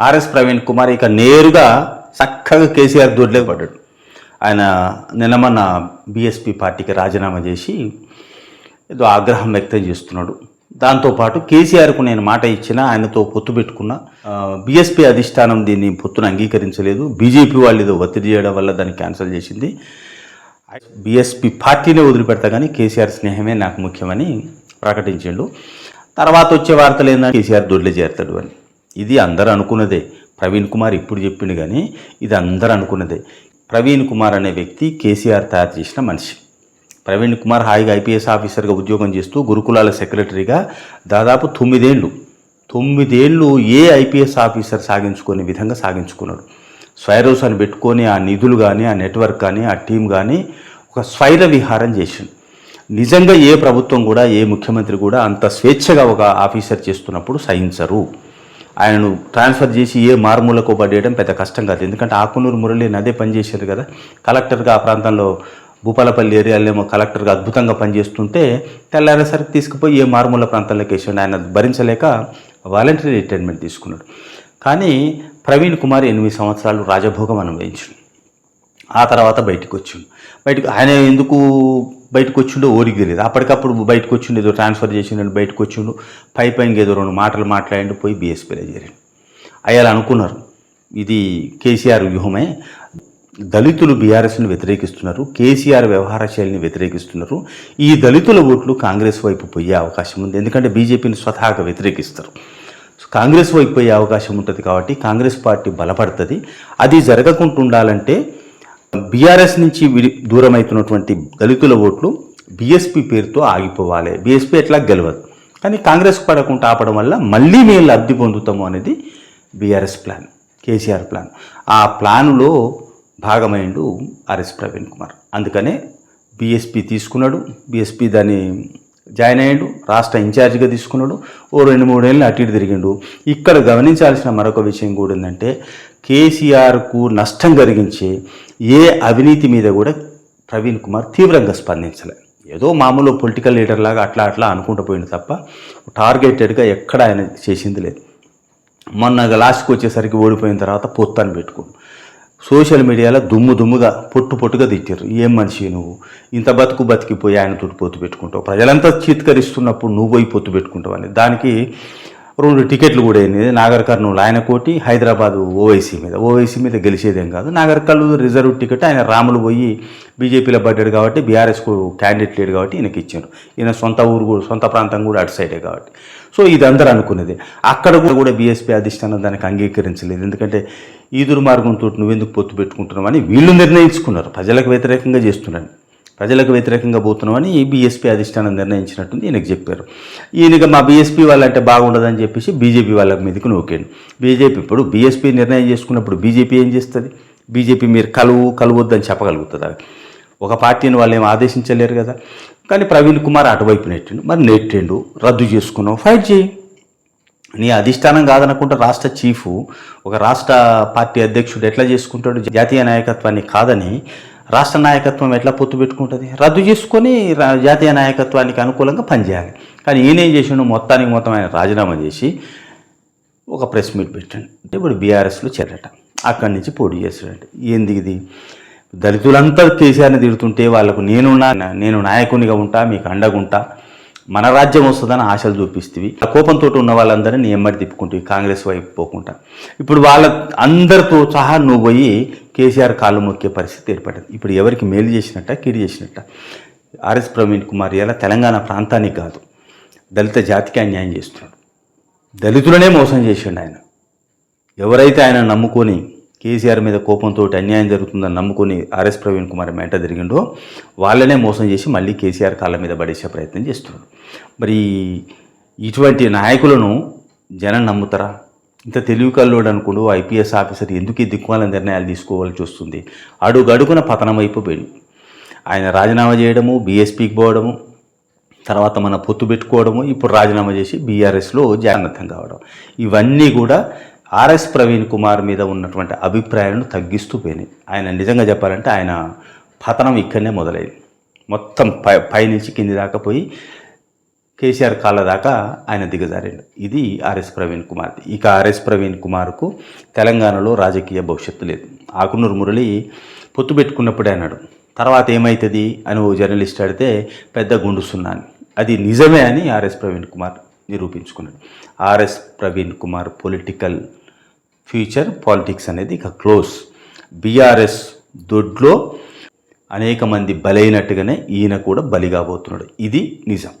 RS Praveen Kumar ఇక నేరుగా చక్కగా కేసీఆర్ దొడ్లోకి పడ్డాడు. ఆయన నిన్న మొన్న బీఎస్పీ పార్టీకి రాజీనామా చేసి ఏదో ఆగ్రహం వ్యక్తం చేస్తున్నాడు. దాంతోపాటు కేసీఆర్కు నేను మాట ఇచ్చిన ఆయనతో పొత్తు పెట్టుకున్న. బీఎస్పీ అధిష్టానం దీన్ని పొత్తును అంగీకరించలేదు. బీజేపీ వాళ్ళు ఏదో ఒత్తిడి చేయడం వల్ల దాన్ని క్యాన్సిల్ చేసింది. బీఎస్పీ పార్టీనే వదిలిపెడతా కానీ కేసీఆర్ స్నేహమే నాకు ముఖ్యమని ప్రకటించిండు. తర్వాత వచ్చే వార్తలు ఏంటంటే కేసీఆర్ దొడ్లే చేరుతాడు అని. ఇది అందరూ అనుకున్నదే. ప్రవీణ్ కుమార్ ఇప్పుడు చెప్పిండు కానీ ఇది అందరూ అనుకున్నదే. ప్రవీణ్ కుమార్ అనే వ్యక్తి కేసీఆర్ తయారు చేసిన మనిషి. ప్రవీణ్ కుమార్ హాయిగా ఐపీఎస్ ఆఫీసర్గా ఉద్యోగం చేస్తూ గురుకులాల సెక్రటరీగా దాదాపు తొమ్మిదేళ్ళు తొమ్మిదేళ్ళు ఏ ఐపీఎస్ ఆఫీసర్ సాగించుకునే విధంగా సాగించుకున్నాడు. స్వైరోస్ అని పెట్టుకొని ఆ నిధులు కానీ ఆ నెట్వర్క్ కానీ ఆ టీం కానీ ఒక స్వైర విహారం చేసిండు. నిజంగా ఏ ప్రభుత్వం కూడా ఏ ముఖ్యమంత్రి కూడా అంత స్వేచ్ఛగా ఒక ఆఫీసర్ చేస్తున్నప్పుడు సహించరు. ఆయనను ట్రాన్స్ఫర్ చేసి ఏ మారుమూలకు పడేయడం పెద్ద కష్టం కాదు. ఎందుకంటే ఆకునూరు మురళిని అదే పనిచేశారు కదా. కలెక్టర్గా ఆ ప్రాంతంలో భూపాలపల్లి ఏరియాలో కలెక్టర్గా అద్భుతంగా పనిచేస్తుంటే తెల్లారేసరికి తీసుకుపోయి ఏ మారుమూల ప్రాంతాల్లోకి వేసాడు. ఆయన భరించలేక వాలంటరీ రిటైర్మెంట్ తీసుకున్నాడు. కానీ ప్రవీణ్ కుమార్ ఎనిమిది సంవత్సరాలు రాజభోగం అనుభవించాడు. ఆ తర్వాత బయటకు వచ్చిండు. బయటకు ఆయన ఎందుకు బయటకు వచ్చిండో ఓరికి తెలియదు అప్పటికప్పుడు బయటకు వచ్చిండు ఏదో ట్రాన్స్ఫర్ చేసిండు బయటకు వచ్చిండు పై పైన ఏదో రెండు మాటలు మాట్లాడి పోయి బీఎస్పీలో చేరండి. అయ్యాలి అనుకున్నారు ఇది కేసీఆర్ వ్యూహమే. దళితులు బీఆర్ఎస్ని వ్యతిరేకిస్తున్నారు కేసీఆర్ వ్యవహార శైలిని వ్యతిరేకిస్తున్నారు. ఈ దళితుల ఓట్లు కాంగ్రెస్ వైపు పోయే అవకాశం ఉంది. ఎందుకంటే బీజేపీని స్వతహాగా వ్యతిరేకిస్తారు. కాంగ్రెస్ వైపు పోయే అవకాశం ఉంటుంది కాబట్టి కాంగ్రెస్ పార్టీ బలపడుతుంది. అది జరగకుండా ఉండాలంటే బీఆర్ఎస్ నుంచి విడి దూరం అవుతున్నటువంటి దళితుల ఓట్లు బీఎస్పీ పేరుతో ఆగిపోవాలి. బీఎస్పీ ఎట్లా గెలవదు. కానీ కాంగ్రెస్ పడకుండా ఆపడం వల్ల మళ్ళీ మేము లబ్ధి పొందుతాము అనేది బీఆర్ఎస్ ప్లాన్ కేసీఆర్ ప్లాన్. ఆ ప్లానులో భాగమైండు ఆర్ఎస్ ప్రవీణ్ కుమార్. అందుకనే బీఎస్పీ తీసుకున్నాడు. బీఎస్పీ దాన్ని జాయిన్ అయ్యాడు రాష్ట్ర ఇన్ఛార్జిగా తీసుకున్నాడు. ఓ రెండు మూడేళ్ళు అటు ఇటు తిరిగిండు. ఇక్కడ గమనించాల్సిన మరొక విషయం కూడా ఏంటంటే కేసీఆర్కు నష్టం కలిగించే ఏ అవినీతి మీద కూడా ప్రవీణ్ కుమార్ తీవ్రంగా స్పందించలే. ఏదో మామూలు పొలిటికల్ లీడర్ లాగా అట్లా అట్లా అనుకుంటూ పోయింది తప్ప టార్గెటెడ్గా ఎక్కడ ఆయన చేసింది లేదు. మొన్న లాస్ట్కి వచ్చేసరికి ఓడిపోయిన తర్వాత పొత్తు అని పెట్టుకోండు సోషల్ మీడియాలో దుమ్ము దుమ్ముగా పొట్టు పొట్టుగా తిట్టారు ఏం మనిషి నువ్వు? ఇంత బతుకు బతికిపోయి ఆయన తోటి పొత్తు పెట్టుకుంటావు. ప్రజలంతా చీత్కరిస్తున్నప్పుడు నువ్వు పోయి పొత్తు పెట్టుకుంటావు అని. దానికి రెండు టికెట్లు కూడా అయింది నాగర్ కర్నూలు ఆయన కోటి హైదరాబాద్ ఓవైసీ మీద. ఓవైసీ మీద గెలిచేదేం కాదు. నాగర్ కర్నూలు రిజర్వ్ టికెట్ ఆయన రాములు పోయి బీజేపీలో పడ్డాడు కాబట్టి బీఆర్ఎస్కు క్యాండిడేట్ లేడు కాబట్టి ఈయనకి ఇచ్చారు. ఈయన సొంత ఊరు కూడా సొంత ప్రాంతం కూడా అటు సైడే కాబట్టి. సో ఇది అందరూ అనుకునేది. అక్కడ కూడా కూడా బీఎస్పీ అధిష్టానం దానికి అంగీకరించలేదు. ఎందుకంటే ఈ దుర్మార్గంతో నువ్వెందుకు పొత్తు పెట్టుకుంటున్నావు అని వీళ్ళు నిర్ణయించుకున్నారు. ప్రజలకు వ్యతిరేకంగా చేస్తున్నాను ప్రజలకు వ్యతిరేకంగా పోతున్నామని ఈ బీఎస్పీ అధిష్టానం నిర్ణయించినట్టుంది ఈయనకు చెప్పారు. ఈయనగా మా బీఎస్పీ వాళ్ళంటే బాగుండదని చెప్పేసి బీజేపీ వాళ్ళ మీదకి నోకేయండి. బీజేపీ ఇప్పుడు బీఎస్పీ నిర్ణయం చేసుకున్నప్పుడు బీజేపీ ఏం చేస్తుంది? బీజేపీ మీరు కలువు కలవద్దని చెప్పగలుగుతుంది ఒక పార్టీని వాళ్ళు ఏం ఆదేశించలేరు కదా. కానీ ప్రవీణ్ కుమార్ అటువైపు నెట్టిండు. మరి నెట్టిండు రద్దు చేసుకున్నావు ఫైట్ చేయి. నీ అధిష్టానం కాదనుకుంటే రాష్ట్ర చీఫ్ ఒక రాష్ట్ర పార్టీ అధ్యక్షుడు ఎట్లా చేసుకుంటాడు? జాతీయ నాయకత్వాన్ని కాదని రాష్ట్ర నాయకత్వం ఎట్లా పొత్తు పెట్టుకుంటుంది? రద్దు చేసుకొని రా- జాతీయ నాయకత్వానికి అనుకూలంగా పనిచేయాలి కానీ ఈయన ఏం చేసిండు? మొత్తానికి మొత్తం ఆయన రాజీనామా చేసి ఒక ప్రెస్ మీట్ పెట్టండి. అంటే ఇప్పుడు బీఆర్ఎస్లో చేరట అక్కడి నుంచి పోటీ చేస్తాడంట. ఏంది ఇది? దళితులంతా కేసీఆర్ని తిడుతుంటే వాళ్ళకు నేనున్నా నేను నాయకునిగా ఉంటా మీకు అండగుంటా మన రాజ్యం వస్తుందని ఆశలు చూపిస్తేవి. ఆ కోపంతో ఉన్న వాళ్ళందరినీ నీ ఎమ్మడి తిప్పుకుంటే కాంగ్రెస్ వైపు పోకుండా. ఇప్పుడు వాళ్ళ అందరితో సహా నువ్వు పోయి కేసీఆర్ కాళ్ళు మొక్కే పరిస్థితి ఏర్పడింది. ఇప్పుడు ఎవరికి మేలు చేసినట్ట కీడు చేసినట్ట? ఆర్ఎస్ ప్రవీణ్ కుమార్ ఇలా తెలంగాణ ప్రాంతానికి కాదు. దళిత జాతికి అన్యాయం చేస్తున్నాడు. దళితులనే మోసం చేసిండు ఆయన. ఎవరైతే ఆయన నమ్ముకొని కేసీఆర్ మీద కోపంతో అన్యాయం జరుగుతుందని నమ్ముకొని ఆర్ఎస్ ప్రవీణ్ కుమార్ మెంట తిరిగిండో వాళ్ళనే మోసం చేసి మళ్ళీ కేసీఆర్ కాళ్ళ మీద పడేసే ప్రయత్నం చేస్తున్నాడు మరి ఇటువంటి నాయకులను జనం నమ్ముతారా? ఇంత తెలివి కల్లోడు ఐపీఎస్ ఆఫీసర్ ఎందుకు ఈ దిక్కుమాల నిర్ణయాలు తీసుకోవాల్సి వస్తుంది? అడుగడుగున పతనం అయిపోయాడు ఆయన రాజీనామా చేయడము బీఎస్పీకి పోవడము తర్వాత మన పొత్తు పెట్టుకోవడము ఇప్పుడు రాజీనామా చేసి బీఆర్ఎస్లో జాగ్రత్తం కావడం. ఇవన్నీ కూడా ఆర్ఎస్ ప్రవీణ్ కుమార్ మీద ఉన్నటువంటి అభిప్రాయాలను తగ్గిస్తూ పోయినాయి. ఆయన నిజంగా చెప్పాలంటే ఆయన పతనం ఇక్కడనే మొదలైంది. మొత్తం పై పైనుంచి కింది దాకా పోయి కేసీఆర్ కాళ్ళ దాకా ఆయన దిగజారాడు. ఇది ఆర్ఎస్ ప్రవీణ్ కుమార్. ఇక ఆర్ఎస్ ప్రవీణ్ కుమార్కు తెలంగాణలో రాజకీయ భవిష్యత్తు లేదు. ఆకునూరు మురళి పొత్తు పెట్టుకున్నప్పుడే అన్నాడు. తర్వాత ఏమవుతుంది అని ఓ జర్నలిస్ట్ అడిగితే పెద్ద గుండుస్తున్నాను అది నిజమే అని RS Praveen Kumar నిరూపించుకున్నాడు. RS Praveen Kumar political future politics అనేది ఇక క్లోజ్. బీఆర్ఎస్ దొడ్లో అనేక మంది బలైనట్టుగానే ఈయన కూడా బలి కాబోతున్నాడు ఇది నిజం.